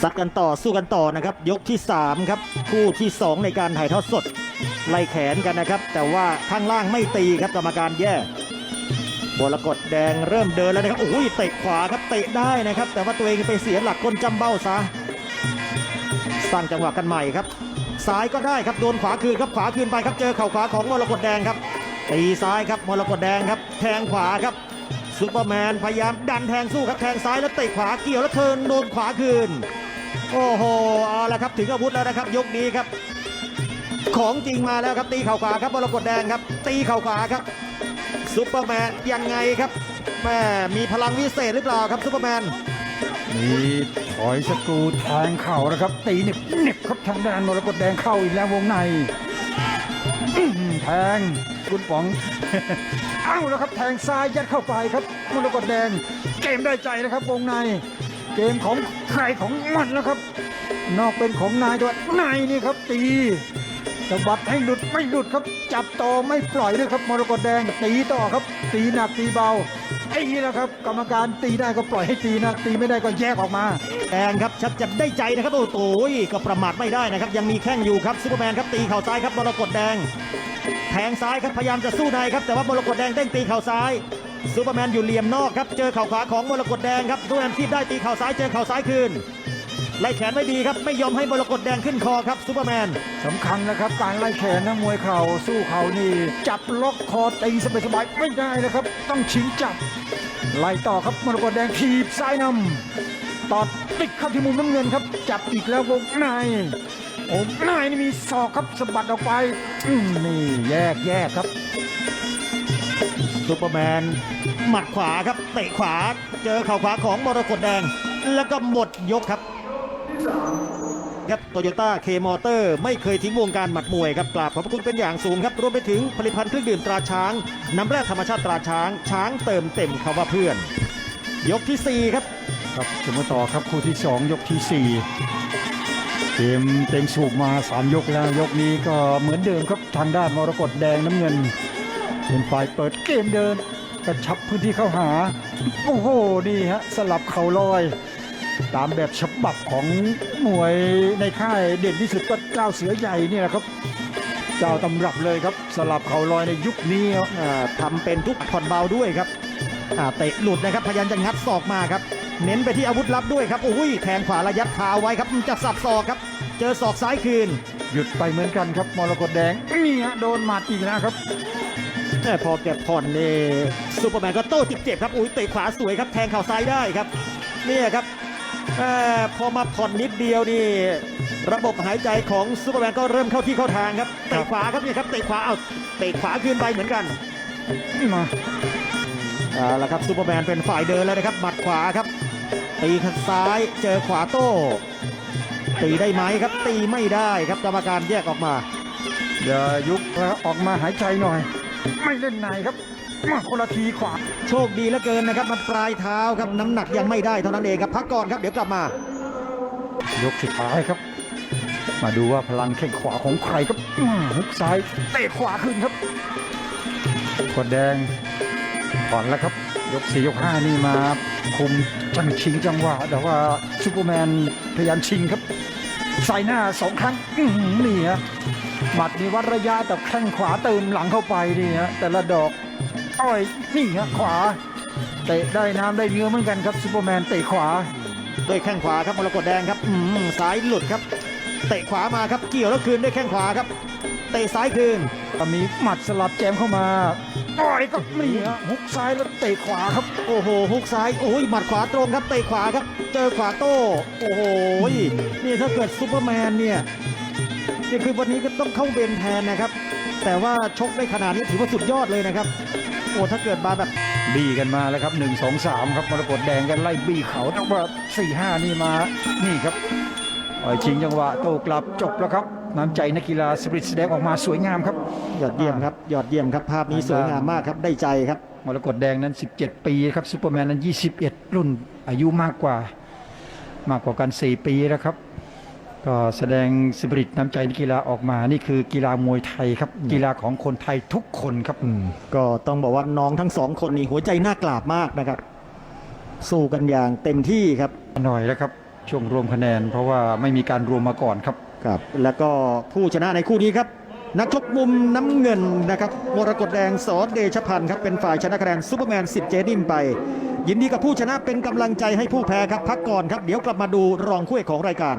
ซัดกันต่อสู้กันต่อนะครับ ยกที่ 3 ครับ คู่ที่ 2 ในการถ่ายทอดสด ไล่แขนกันนะครับ แต่ว่าข้างล่างไม่ตีครับกรรมการแย่บรกฎแดงเริ่มเดินแล้วนะครับโอ้ยเตะขวาครับเตะได้นะครับ แต่ว่าตัวเองไปเสียหลักก้นจำเบ้าซะสร้างจังหวะกันใหม่ครับซ้ายก็ได้ครับโดนขวาคืนครับขวาคืนไปครับเจอเข่าขวาของมรกตแดงครับตีซ้ายครับมรกตแดงครับ แทงขวาครับ ซูเปอร์แมนพยายามดันแทงสู้ครับแทงซ้ายแล้วเตะขวาเกี่ยวแล้วเทินโดนขวาคืน โอ้โหเอาละครับถึงอาวุธแล้วนะครับ ยกนี้ครับ ของจริงมาแล้วครับตีเข่าขวาครับมรกตแดงครับ ตีเข่าขวาครับซูเปอร์แมนยังไงครับแม่มีพลังวิเศษหรือเปล่าครับซูเปอร์แมนมีถอยสกรูแทงเข่านะครับ ตีเหน็บเหน็บครับทางด้านมรกตแดงเข้าอีกแล้ววงใน อื้อหือแทงคุณป๋อง เอ้าแล้วครับแทงซ้ายยัดเข้าไปครับมรกตแดง เกมได้ใจนะครับวงใน เกมของใครของมันแล้วครับ นอกเป็นของนายตัวนายนี่ครับตี ตบัดให้หลุดไม่หลุดครับ จับต่อไม่ปล่อยด้วยครับมรกตแดงตีต่อครับ ตีหนักตีเบาไอ้นี่แหละครับ กรรมการตีได้ก็ปล่อยให้ตีนะตีไม่ได้ก็แยกออกมา แดงครับชัดจะได้ใจนะครับโอ้โหก็ประมาทไม่ได้นะครับ ยังมีแข้งอยู่ครับซูเปอร์แมนครับตีเข่าซ้ายครับมรกตแดง แทงซ้ายครับพยายามจะสู้ในครับแต่ว่ามรกตแดงเด้งตีเข่าซ้ายซูเปอร์แมนอยู่เหลี่ยมนอกครับเจอเข่าขวาของมรกตแดงครับซูเปอร์แมนคีบได้ตีเข่าซ้ายเจอเข่าซ้ายคืน ไล่แขนไม่ดีครับ ไม่ยอมให้มรกตแดงขึ้นคอครับซูเปอร์แมนสำคัญนะครับ การไล่แขนนะมวยเข่าสู้เข่านี่ จับล็อกคอตีสบายๆไม่ได้นะครับ ต้องชิงจับ ไล่ต่อครับมรกตแดงถีบซ้ายนำตอดติดเข้าที่มุมน้ำเงินครับ จับอีกแล้ววงในโอ้ในนี่มีศอกครับสะบัดออกไปอืมนี่แยกแยกครับซูเปอร์แมนหมัดขวาครับเตะขวาเจอเข่าขวาของมรกตแดง แล้วก็หมดยกครับ ครับโตโยต้าเคมอเตอร์ไม่เคยทิ้งวงการหมัดมวยครับกราบขอบพระคุณเป็นอย่างสูงครับ รวมไปถึงผลิตภัณฑ์เครื่องดื่มตราช้าง น้ำแร่ธรรมชาติตราช้าง ช้างเติมเต็มคำว่าเพื่อน ยกทีสี่4 ครับครับจะมาต่อครับคู่ที่ 2 ยกที่ 4 เกมเต็งสูบมา 3 ยกแล้ว ยกนี้ก็เหมือนเดิมครับทางด้านมรกตแดงน้ำเงินเป็นฝ่ายเปิดเกมเดินกระชับพื้นที่เข้าหา โอ้โหนี่ฮะสลับเข่าลอย ตามแบบฉบับของมวยในค่ายเด่นที่สุดก็เจ้าเสือใหญ่เนี่ยแหละครับ เจ้าตำรับเลยครับสลับเข่าลอยในยุคนี้ครับอ่าทำเป็นทุกผ่อนเบาด้วยครับอ่าเตะหลุดนะครับพยายามจะงัดศอกมาครับ เน้นไปที่อาวุธลับด้วยครับโอ้ยแทงขวาระยัดเท้าไว้ครับจะสับศอกครับ เจอศอกซ้ายคืน หยุดไปเหมือนกันครับมรกตแดงนี่ฮะโดนหมัดอีกแล้วครับแม่พอแกผ่อนนี่ซูเปอร์แมนก็โต้เจ็บๆครับอุ้ยเตะขวาสวยครับแทงเข่าซ้ายได้ครับเนี่ยครับ เอ่อพอมาผ่อนนิดเดียวนี่ ระบบหายใจของซูเปอร์แมนก็เริ่มเข้าที่เข้าทางครับเตะขวาครับเนี่ยครับเตะขวาเอาเตะขวาคืนไปเหมือนกันมาเอาละครับซูเปอร์แมนเป็นฝ่ายเดินแล้วนะครับหมัดขวาครับ ตีข้างซ้ายเจอขวาโต้ ตีได้ไหมครับ ตีไม่ได้ครับกรรมการแยกออกมาอย่ายุบแล้วออกมาหายใจหน่อย ไม่เล่นในครับ มาคนละทีขวาโชคดีเหลือเกินนะครับ มันปลายเท้าครับน้ำหนักยังไม่ได้เท่านั้นเองครับพักก่อนครับเดี๋ยวกลับมา ยกสุดท้ายครับ มาดูว่าพลังแข้งขวาของใครครับมาฮุกซ้ายเตะขวาขึ้นครับกดแดงผ่อนแล้วครับ ยกสี่ยกห้านี่มา คุมจังชิงจังหวะแต่ว่าซูเปอร์แมนพยายามชิงครับใส่หน้าสองครั้งอื้อหือนี่ฮะหมัดนี่วัดระยะแต่แข้งขวาเติมหลังเข้าไปนี่ฮะแต่ละดอก อ้อยนี่ฮะขวาเตะได้น้ำได้เนื้อเหมือนกันครับซูเปอร์แมนเตะขวา ด้วยแข้งขวาครับมรกตแดงครับอืมซ้ายหลุดครับ เตะขวามาครับเกี่ยวแล้วคืนด้วยแข้งขวาครับ เตะซ้ายคืนก็มีหมัดสลับแจมเข้ามาต่อยก็นี่ฮะฮุกซ้ายแล้วเตะขวาครับ โอ้โหฮุกซ้ายโอ้ยหมัดขวาตรงครับเตะขวาครับ เจอขวาโต้โอ้โหนี่ถ้าเกิดซูเปอร์แมนเนี่ยนี่คือวันนี้ก็ต้องเข้าเบนแทนนะครับ แต่ว่าชกได้ขนาดนี้ถือว่าสุดยอดเลยนะครับ โอ้ถ้าเกิดมาแบบบี้กันมาแล้วครับ1 2 3ครับมรกตแดงกันไล่บี้เขาแต่ว่า4 5นี่มา นี่ครับอ่อยชิงจังหวะโต้กลับจบแล้วครับน้ำใจนักกีฬาสปริตแสดงออกมาสวยงามครับ ยอดเยี่ยมครับ ยอดเยี่ยมครับ ภาพนี้สวยงามมากครับ ได้ใจครับ มรกตแดงนั้น 17 ปีครับซูเปอร์แมนนั้น 21 รุ่นอายุมากกว่า มากกว่ากัน 4 ปีแล้วครับ ก็แสดงสปริตน้ำใจนักกีฬาออกมา นี่คือกีฬามวยไทยครับ กีฬาของคนไทยทุกคนครับ ก็ต้องบอกว่าน้องทั้งสองคนนี่หัวใจน่ากราบมากนะครับ สู้กันอย่างเต็มที่ครับ หน่อยแล้วครับ ช่วงรวมคะแนน เพราะว่าไม่มีการรวมมาก่อนครับ ครับ แล้วก็ผู้ชนะในคู่นี้ครับ นักชกมุมน้ำเงินนะครับมรกตแดงสอเดชพันธ์ครับ เป็นฝ่ายชนะคะแนนซูเปอร์แมนสิทธิ์เจดิมไปยินดีกับผู้ชนะเป็นกำลังใจให้ผู้แพ้ครับพักก่อนครับ เดี๋ยวกลับมาดูรองคู่เอกของรายการ